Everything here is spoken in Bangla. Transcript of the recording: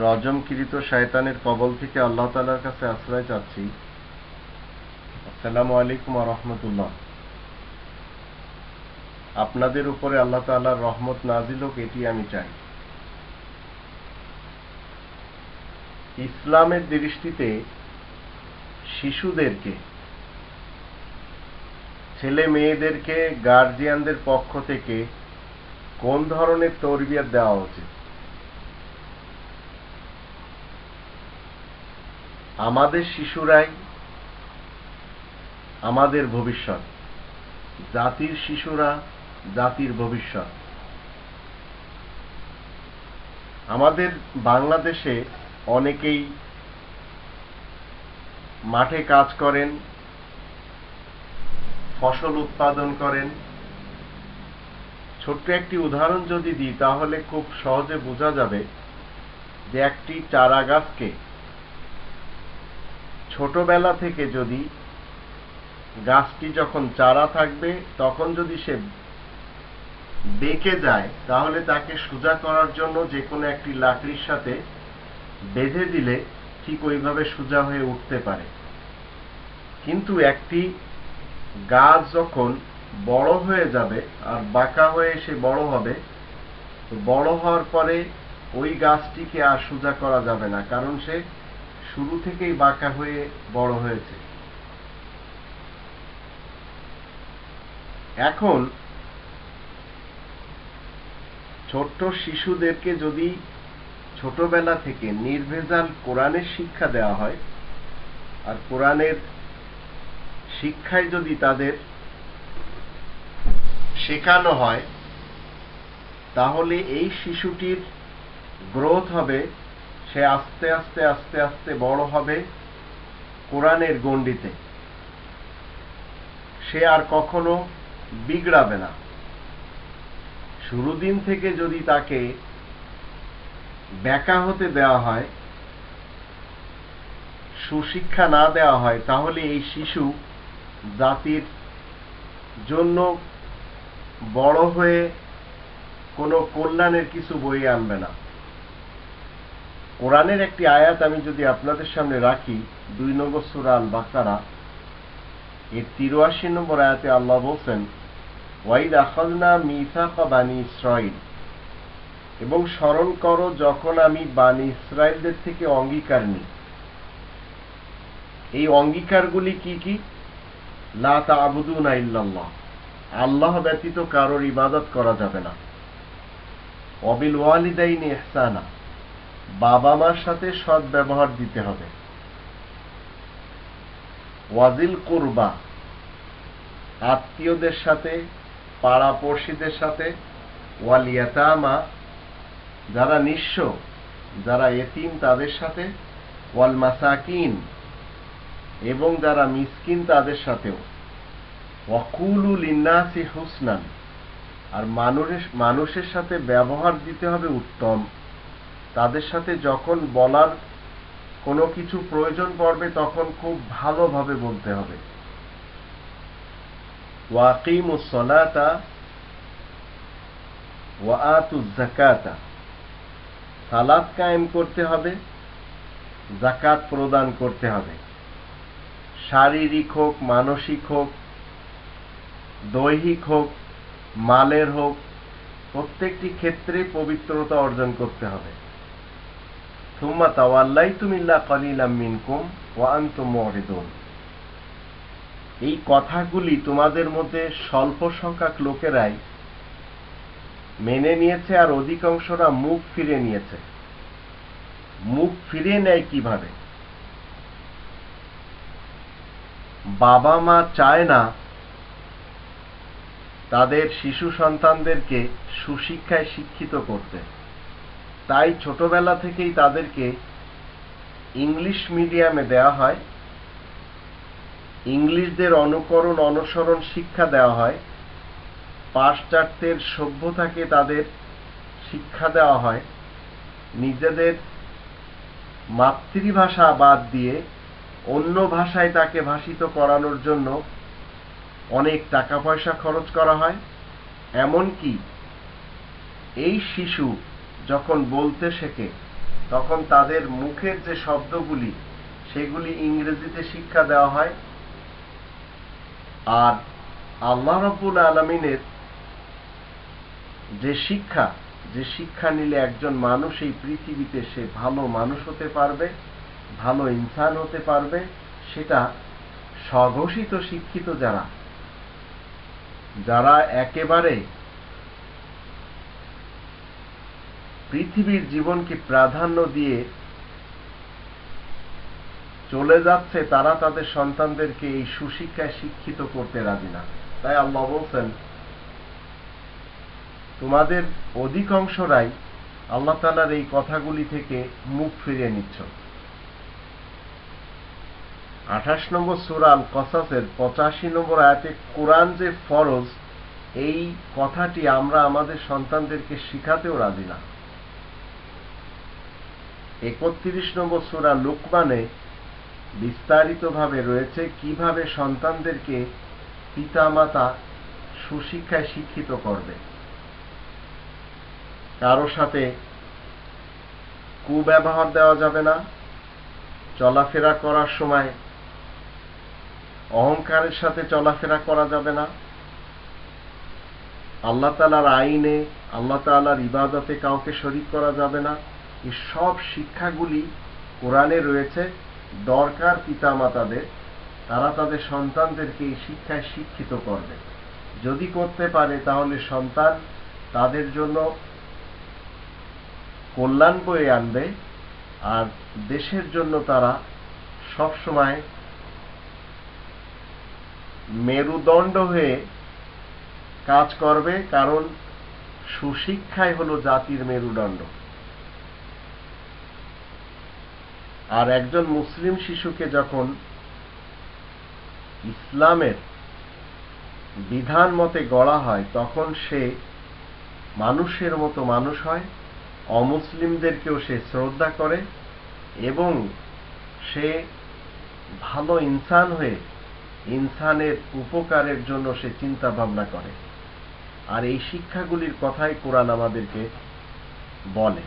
রজমকৃত শয়তানের কবল থেকে আল্লাহ তালার কাছে আশ্রয় চাচ্ছি। আসসালামু আলাইকুম রহমতুল্লাহ। আপনাদের উপরে আল্লাহ তাআলার রহমত নাজিল হোক, এটি আমি চাই। ইসলামের দৃষ্টিতে শিশুদেরকে, ছেলে মেয়েদেরকে গার্জিয়ানদের পক্ষ থেকে কোন ধরনের তরবিয়ত দেওয়া উচিত? আমাদের শিশুরাই আমাদের ভবিষ্যৎ। জাতির শিশুরা জাতির ভবিষ্যৎ। আমাদের বাংলাদেশে অনেকেই মাঠে কাজ করেন, ফসল উৎপাদন করেন। ছোট্ট একটি উদাহরণ যদি দিই, তাহলে খুব সহজে বোঝা যাবে যে একটি চারা গাছকে ছোটবেলা থেকে যদি গাছটি যখন চারা থাকবে, তখন যদি সে বেঁকে যায়, তাহলে তাকে সোজা করার জন্য যে কোনো একটি লাকড়ির সাথে বেঁধে দিলে ঠিক ওইভাবে সোজা হয়ে উঠতে পারে। কিন্তু একটি গাছ যখন বড় হয়ে যাবে আর বাঁকা হয়ে সে বড় হবে বড় হওয়ার পরে ওই গাছটিকে আর সোজা করা যাবে না, কারণ সে শুরু থেকেই বাঁকা হয়ে বড় হয়েছে। এখন ছোট্ট শিশুদেরকে যদি ছোটবেলা থেকে নির্ভেজাল কোরআনের শিক্ষা দেওয়া হয়, আর কোরআনের শিক্ষায় যদি তাদের শেখানো হয়, তাহলে এই শিশুটির গ্রোথ হবে সে আস্তে আস্তে আস্তে আস্তে বড় হবে কোরআনের গণ্ডিতে। সে আর কখনো বিগড়াবে না। শুরু দিন থেকে যদি তাকে ব্যাকা হতে দেওয়া হয়, সুশিক্ষা না দেওয়া হয়, তাহলে এই শিশু জাতির জন্য বড় হয়ে কোনো কল্যাণের কিছু বই আনবে না। কোরআনের একটি আয়াত আমি যদি আপনাদের সামনে রাখি, দুই নম্বর সুরা আল বাকারা এর তিরাশি নম্বর আয়াতে আল্লাহ বলছেন, ওয়াইদ আখাজনা মিসাকা বানি ইসরাইল এবং স্মরণ করো, যখন আমি বানি ইসরায়েলদের থেকে অঙ্গীকার নিই। এই অঙ্গীকারগুলি কি কি? লা তা'বুদুনা ইল্লাল্লাহ। আল্লাহ ব্যতীত কারোর ইবাদত করা যাবে না। অবিল ওয়ালিদাইনি ইহসানা। বাবা মার সাথে সৎ ব্যবহার দিতে হবে। ওয়াজিল কুরবা, আত্মীয়দের সাথে, পাড়াপড়শিদের সাথে, ওয়াল ইয়াতামা, যারা নিঃস্ব, যারা এতিম তাদের সাথে, ওয়াল মাসাকিন, এবং যারা মিসকিন, তাদের সাথেও। ওয়াকুলু লিন্নাসি হুসনান, আর মানুষের মানুষের সাথে ব্যবহার দিতে হবে উত্তম। তাদের সাথে যখন বলার কোনো কিছু প্রয়োজন পড়বে, তখন খুব ভালোভাবে বলতে হবে। ওয়াকিমু সলাতা ওয়াতু জাকাতা সালাত কায়েম করতে হবে জাকাত প্রদান করতে হবে। শারীরিক হোক, মানসিক হোক, দৈহিক হোক, মালের হোক, প্রত্যেকটি ক্ষেত্রে পবিত্রতা অর্জন করতে হবে। এই কথাগুলি তোমাদের মধ্যে স্বল্প সংখ্যক লোকেরাই মেনে নিয়েছে আর অধিকাংশরা মুখ ফিরে নিয়েছে। মুখ ফিরে নেয় কীভাবে? বাবা মা চায় না তাদের শিশু সন্তানদেরকে সুশিক্ষায় শিক্ষিত করতে। তাই ছোটবেলা থেকেই তাদেরকে ইংলিশ মিডিয়ামে দেওয়া হয়। ইংলিশদের অনুকরণ, অনুসরণ শিক্ষা দেওয়া হয়। পাশ্চাত্যের সভ্যতাকে তাদের শিক্ষা দেওয়া হয়। নিজেদের মাতৃভাষা বাদ দিয়ে অন্য ভাষায় তাকে ভাষিত করানোর জন্য অনেক টাকা পয়সা খরচ করা হয়। এমনকি এই শিশু যখন বলতে শেখে, তখন তাদের মুখের যে শব্দগুলি, সেগুলি ইংরেজিতে শিক্ষা দেওয়া হয়। আর আল্লাহ রব্বুল আলমিনের যে শিক্ষা যে শিক্ষা নিলে একজন মানুষ এই পৃথিবীতে সে ভালো মানুষ হতে পারবে, ভালো ইনসান হতে পারবে, সেটা স্বঘোষিত শিক্ষিত যারা যারা একেবারে পৃথিবীর জীবনকে প্রাধান্য দিয়ে চলে যাচ্ছে, তারা তাদের সন্তানদেরকে এই সুশিক্ষায় শিক্ষিত করতে রাজি না। তাই আল্লাহ বলছেন, তোমাদের অধিকাংশরাই আল্লাহ তালার এই কথাগুলি থেকে মুখ ফিরিয়ে নিচ্ছ। আঠাশ নম্বর সুরাল কসাসের পঁচাশি নম্বর আয়াতে কোরআন যে ফরজ, এই কথাটি আমরা আমাদের সন্তানদেরকে শিখাতেও রাজি না। একত্রিশ নম্বর সুরা লুকমানে বিস্তারিতভাবে রয়েছে কীভাবে সন্তানদেরকে পিতামাতা সুশিক্ষায় শিক্ষিত করবে। কারও সাথে কুব্যবহার দেওয়া যাবে না। চলাফেরা করার সময় অহংকারের সাথে চলাফেরা করা যাবে না। আল্লাহ তালার আইনে, আল্লাহ তালার ইবাদতে কাউকে শরিক করা যাবে না। এই সব শিক্ষাগুলি কোরআনে রয়েছে, দরকার পিতামাতাদের, তারা তাদের সন্তানদেরকে এই শিক্ষায় শিক্ষিত করবে। যদি করতে পারে, তাহলে সন্তান তাদের জন্য কল্যাণ বয়ে আনবে, আর দেশের জন্য তারা সবসময় মেরুদণ্ড হয়ে কাজ করবে, কারণ সুশিক্ষাই হলো জাতির মেরুদণ্ড। আর একজন মুসলিম শিশুকে যখন ইসলামের বিধান মতে গড়া হয়, তখন সে মানুষের মতো মানুষ হয়, অমুসলিমদেরকেও সে শ্রদ্ধা করে এবং সে ভালো ইনসান হয়ে ইনসানের উপকারের জন্য সে চিন্তা ভাবনা করে। আর এই শিক্ষাগুলির কথাই কোরআন আমাদেরকে বলে।